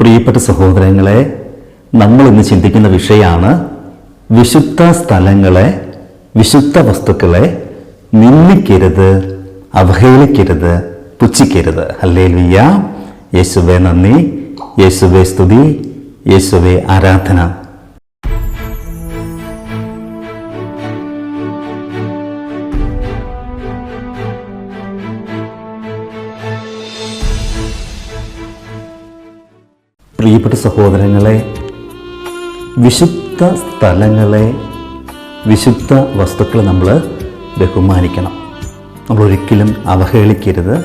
പ്രിയപ്പെട്ട സഹോദരങ്ങളെ നമ്മൾ ഇന്ന് ചിന്തിക്കുന്ന വിഷയമാണ് വിശുദ്ധ സ്ഥലങ്ങളെ വിശുദ്ധ വസ്തുക്കളെ നിന്ദിക്കരുത് അവഹേളിക്കരുത് പുച്ഛിക്കരുത്. അല്ലേ യേശുവെ നന്ദി. യേശുവേ സ്തുതി. യേശുവേ ആരാധന. പ്രിയപ്പെട്ട സഹോദരങ്ങളെ വിശുദ്ധ സ്ഥലങ്ങളെ വിശുദ്ധ വസ്തുക്കളെ നമ്മൾ ബഹുമാനിക്കണം. നമ്മൾ ഒരിക്കലും അവഹേളിക്കരുത്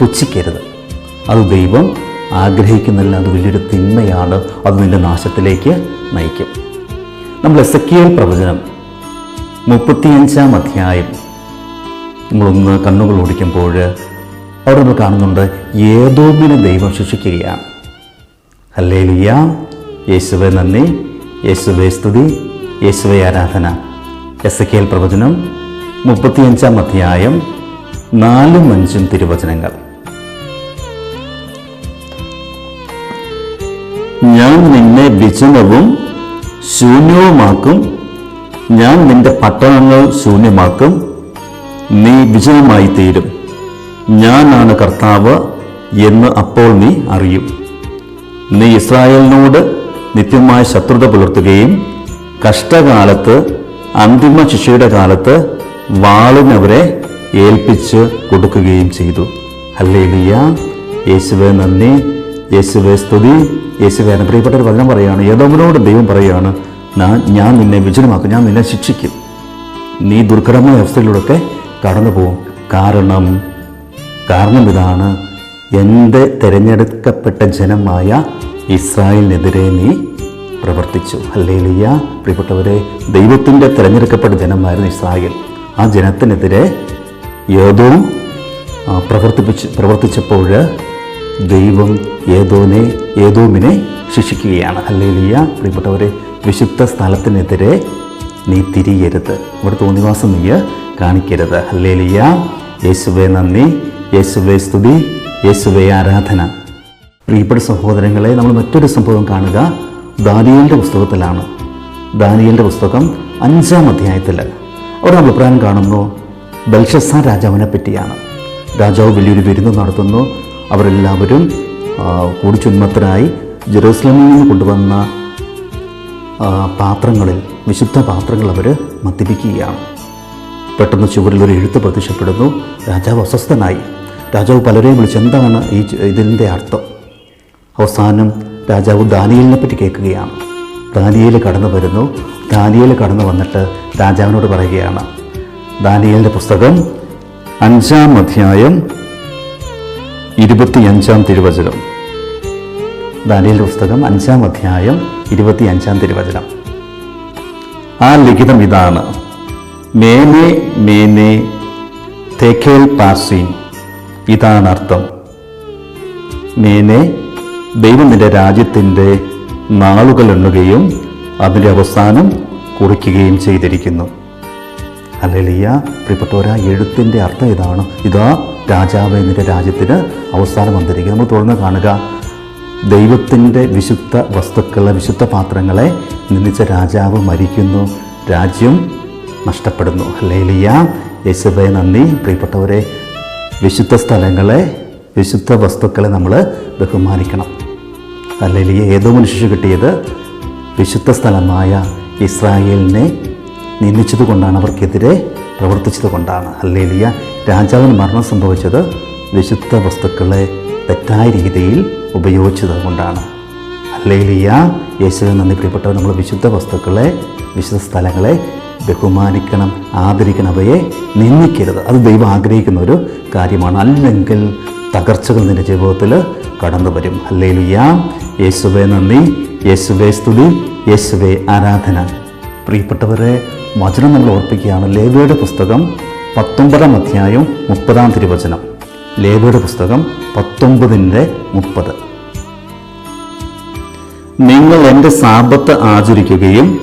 പുച്ഛിക്കരുത്. അത് ദൈവം ആഗ്രഹിക്കുന്നില്ല അത് വലിയൊരു തിന്മയാണ് അത് നിന്റെ നാശത്തിലേക്ക് നയിക്കും. നമ്മൾ എസ് പ്രവചനം മുപ്പത്തിയഞ്ചാം അധ്യായം. നമ്മളൊന്ന് കണ്ണുകൾ ഓടിക്കുമ്പോൾ അവിടെ നമ്മൾ കാണുന്നുണ്ട് ഏതോമിനെ ദൈവം ശിക്ഷിക്കുകയാണ്. ഹല്ലേലിയ. യേശുവെ നന്ദി. യേശുവെ സ്തുതി. യേശുവെ ആരാധന. എസ് കെ എൽ പ്രവചനം മുപ്പത്തിയഞ്ചാം അധ്യായം നാലും അഞ്ചും തിരുവചനങ്ങൾ. ഞാൻ നിന്നെ വിജനവും ശൂന്യവുമാക്കും. ഞാൻ നിന്റെ പട്ടണങ്ങൾ ശൂന്യമാക്കും. നീ വിജനമായി തീരും ഞാനാണ് കർത്താവ് എന്ന് അപ്പോൾ നീ അറിയും. നീ ഇസ്രായേലിനോട് നിത്യമായ ശത്രുത പുലർത്തുകയും കഷ്ടകാലത്ത് അന്തിമ ശിക്ഷയുടെ കാലത്ത് വാളിനവരെ ഏൽപ്പിച്ച് കൊടുക്കുകയും ചെയ്തു. അല്ലേ ലിയ യേശുവെ നന്ദി. യേശുവെ സ്തുതി. യേശുവെ പ്രിയപ്പെട്ട ഒരു വചനം പറയുകയാണ് ഏതോമിനോട് ദൈവം പറയുകയാണ് ഞാൻ ഞാൻ നിന്നെ വിജനമാക്കും ഞാൻ നിന്നെ ശിക്ഷിക്കും. നീ ദുർഘടമായ അവസ്ഥയിലൂടെയൊക്കെ കടന്നു പോകും കാരണം കാരണം ഇതാണ്. എന്റെ തിരഞ്ഞെടുക്കപ്പെട്ട ജനമായ ഇസ്രായേലിനെതിരെ നീ പ്രവർത്തിച്ചു. അല്ലേലിയ പ്രിയപ്പെട്ടവരെ ദൈവത്തിന്റെ തിരഞ്ഞെടുക്കപ്പെട്ട ജനമായിരുന്നു ഇസ്രായേൽ. ആ ജനത്തിനെതിരെ ഏതോ പ്രവർത്തിപ്പിച്ച് പ്രവർത്തിച്ചപ്പോൾ ദൈവം ഏതോനെ ഏതോമിനെ ശിക്ഷിക്കുകയാണ്. അല്ലേലിയ പ്രിയപ്പെട്ടവരെ വിശുദ്ധ സ്ഥലത്തിനെതിരെ നീ തിരിയരുത്. ഇവിടെ തോന്നിവാസം നീ കാണിക്കരുത്. അല്ലേലിയ യേശുവേ നന്ദി. യേശുവേ സ്തുതി. യേശുവെ ആരാധന. പ്രിയപ്പെട്ട സഹോദരങ്ങളെ നമ്മൾ മറ്റൊരു സംഭവം കാണുക. ദാനിയലിന്റെ പുസ്തകത്തിലാണ്. ദാനിയലിന്റെ പുസ്തകം അഞ്ചാം അധ്യായത്തിൽ. ഒരു അഭിപ്രായം കാണുന്നു. ബൽഷസാ രാജാവിനെ പറ്റിയാണ്. രാജാവ് വലിയൊരു വിരുന്ന് നടത്തുന്നു. അവരെല്ലാവരും കൂടി ചുന്മത്തരായി ജെറൂസലമിൽ നിന്ന് കൊണ്ടുവന്ന പാത്രങ്ങളിൽ വിശുദ്ധ പാത്രങ്ങൾ അവർ മദ്യപിക്കുകയാണ്. പെട്ടെന്ന് ചുവരിൽ ഒരു എഴുത്ത് പ്രത്യക്ഷപ്പെടുന്നു. രാജാവ് അസ്വസ്ഥനായി. രാജാവ് പലരെയും വിളിച്ച് എന്താണ് ഈ ഇതിന്റെ അർത്ഥം? അവസാനം രാജാവ് ദാനിയലിനെ പറ്റി കേൾക്കുകയാണ്. ദാനിയൽ കടന്നു വരുന്നു. ദാനിയൽ കടന്നു വന്നിട്ട് രാജാവിനോട് പറയുകയാണ്. ദാനിയലിന്റെ പുസ്തകം അഞ്ചാം അധ്യായം ഇരുപത്തിയഞ്ചാം തിരുവചനം. ദാനിയലിന്റെ പുസ്തകം അഞ്ചാം അധ്യായം ഇരുപത്തിയഞ്ചാം തിരുവചനം. ആ ലിഖിതം ഇതാണ്. മേനെ മേനെ തേക്കേൽ പാസീൻ ഇതാണ് അർത്ഥം മേനെ ദൈവം നിന്റെ രാജ്യത്തിന്റെ നാളുകൾ എണ്ണുകയും അതിന്റെ അവസാനം കുറിക്കുകയും ചെയ്തിരിക്കുന്നു. അല്ലെലിയ പ്രിയപ്പെട്ടവര എഴുത്തിന്റെ അർത്ഥം ഇതാണ്. ഇതാ രാജാവ് എന്നിന്റെ രാജ്യത്തിന് അവസാനം വന്നിരിക്കുന്നു. നമ്മൾ തുടർന്ന് കാണുക. ദൈവത്തിന്റെ വിശുദ്ധ വസ്തുക്കളെ വിശുദ്ധ പാത്രങ്ങളെ നിന്ദിച്ച രാജാവ് മരിക്കുന്നു. രാജ്യം നഷ്ടപ്പെടുന്നു. അല്ലേലിയ യേശുവെ നന്ദി. പ്രിയപ്പെട്ടവരെ വിശുദ്ധ സ്ഥലങ്ങളെ വിശുദ്ധ വസ്തുക്കളെ നമ്മൾ ബഹുമാനിക്കണം. അല്ലെങ്കിൽ ഏതോ മനുഷ്യ കിട്ടിയത് വിശുദ്ധ സ്ഥലമായ ഇസ്രായേലിനെ നിന്ദിച്ചത് കൊണ്ടാണ് അവർക്കെതിരെ പ്രവർത്തിച്ചത് കൊണ്ടാണ് അല്ലേലിയ രാജാവിന് മരണം സംഭവിച്ചത് വിശുദ്ധ വസ്തുക്കളെ തെറ്റായ രീതിയിൽ ഉപയോഗിച്ചത് കൊണ്ടാണ് അല്ലേലിയ യേശുവിന് നന്ദി പ്രിയപ്പെട്ടവർ നമ്മൾ വിശുദ്ധ വസ്തുക്കളെ വിശുദ്ധ സ്ഥലങ്ങളെ ബഹുമാനിക്കണം ആദരിക്കണം അവയെ നിന്ദിക്കരുത്. അത് ദൈവം ആഗ്രഹിക്കുന്ന ഒരു കാര്യമാണ്. അല്ലെങ്കിൽ തകർച്ചകൾ നിന്റെ ജീവിതത്തിൽ കടന്നു വരും. അല്ലേലുയാ യേശുവെ നന്ദി. യേശുവെ സ്തുതി. യേശുവെ ആരാധന. പ്രിയപ്പെട്ടവരെ വചനം നമ്മൾ ഓർപ്പിക്കുകയാണ്. ലേവയുടെ പുസ്തകം പത്തൊമ്പതാം അധ്യായം മുപ്പതാം തിരുവചനം. ലേവയുടെ പുസ്തകം പത്തൊമ്പതിന്റെ മുപ്പത്. നിങ്ങൾ എന്റെ സാപത്ത് ആചരിക്കുകയും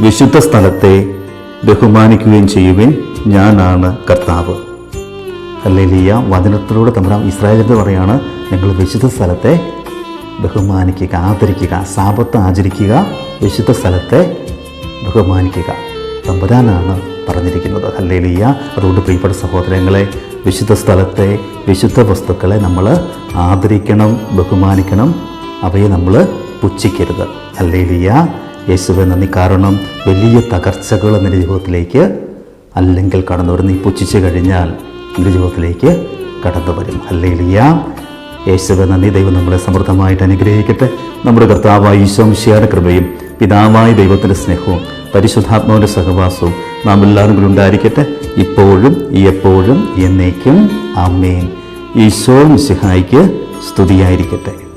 വിശുദ്ധ സ്ഥലത്തെ ബഹുമാനിക്കുകയും ചെയ്യുവിൻ. ഞാനാണ് കർത്താവ്. അല്ലേലിയ വചനത്തിലൂടെ തമ്പുരാൻ ഇസ്രായേൽ എന്ന് പറയാണ് നിങ്ങൾ വിശുദ്ധ സ്ഥലത്തെ ബഹുമാനിക്കുക ആദരിക്കുക സാപത്ത് ആചരിക്കുക വിശുദ്ധ സ്ഥലത്തെ ബഹുമാനിക്കുക. തമ്പുരാനാണ് പറഞ്ഞിരിക്കുന്നത്. അല്ലേലിയ അതുകൊണ്ട് പ്രിയപ്പെട്ട സഹോദരങ്ങളെ വിശുദ്ധ സ്ഥലത്തെ വിശുദ്ധ വസ്തുക്കളെ നമ്മൾ ആദരിക്കണം ബഹുമാനിക്കണം. അവയെ നമ്മൾ പുച്ഛിക്കരുത്. ഹല്ലേലിയ. യേശുവെ നന്ദി. കാരണം വലിയ തകർച്ചകൾ നിന്റെ ജീവിതത്തിലേക്ക് അല്ലെങ്കിൽ കടന്നു വരും നീ പുച്ഛിച്ചു കഴിഞ്ഞാൽ നിന്റെ ജീവിതത്തിലേക്ക് കടന്നു വരും. ഹല്ലേലിയ. യേശുവെ നന്ദി. ദൈവം നമ്മളെ സമൃദ്ധമായിട്ട് അനുഗ്രഹിക്കട്ടെ. നമ്മുടെ കർത്താവായ ഈശോംശിയുടെ കൃപയും പിതാവായ ദൈവത്തിന്റെ സ്നേഹവും പരിശുദ്ധാത്മാവിന്റെ സഹവാസവും നാം എല്ലാവരും കൂടി ഉണ്ടായിരിക്കട്ടെ. ഇപ്പോഴും എപ്പോഴും എന്നേക്കും. അമ്മേൻ ഈശോ മിശിഹായിക്ക് സ്തുതിയായിരിക്കട്ടെ.